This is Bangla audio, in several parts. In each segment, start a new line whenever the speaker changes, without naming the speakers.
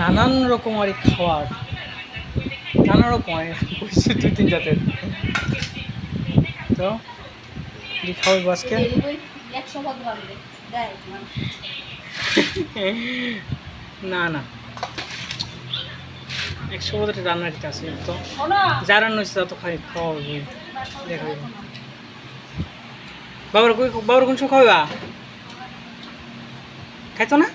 নানান রকম আর খাবার। নানা রকম দুই তিন জাতের তো, কি খাওয়াবো আজকে
একশো পদ বাড়বে দেয় তোমার
না না। একশো বছর রান্নার আছে তো। যা রান্না হচ্ছে তা তো খাই খাওয়াবো। দেখা বাবার বাবার কোন সময় খাওয়াবা খাইতো না?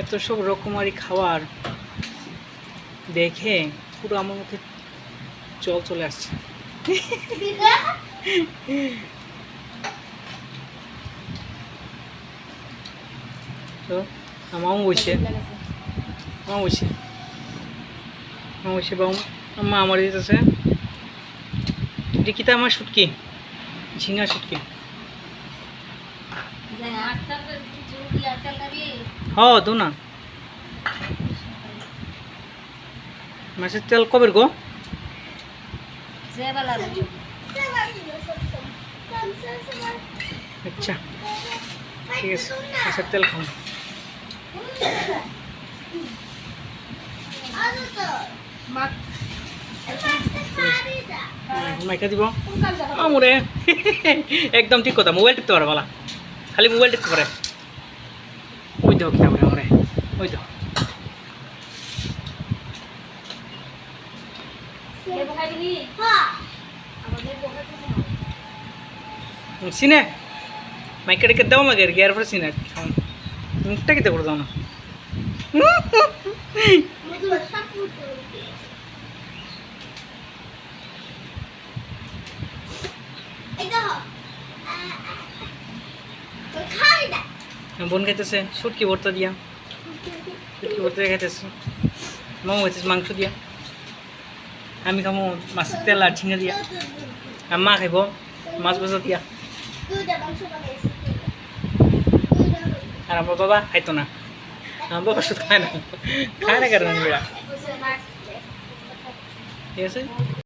এত সব রকমারি খাবার দেখে পুরো আমার মুখে জল চলে আসছে। তো আমাও বসে। বাবু, মা আমার দিতেছে। আমার শুটকি ঝিঙা শুটকি
যে আজকাল তো কিছু কি আজকাল কারি
হ দো না। মাছের তেল কবের গো? আচ্ছা ঠিক আছে তেল খাও। মাইকা দিব? আমরে। একদম ঠিক কথা মোবাইল টিপতে পারে বলা। খালি মোবাইল ওই কিনা করে ওই
নি? আমাদের লেবু খাইতেছে না।
সিনে মাইকা টিকে দাও মাগে গিয়ার পরে সিনে মুখটা কিতে করে দাও না বোন খাইতেছে সুটকি ভর্তা দিয়া। সুটকি ভর্তা দিয়ে খাইতেছে। মামু খাইতেছে মাংস দিয়া। আমি খামো মাছের তেল আর ঝিঙে দিয়া। আর মা খাইব মাছ ভাজা দিয়া। আর আমার বাবা খাইতো না। আমার বাবা শুধু খায় না। খায় না কারণ ঠিক আছে?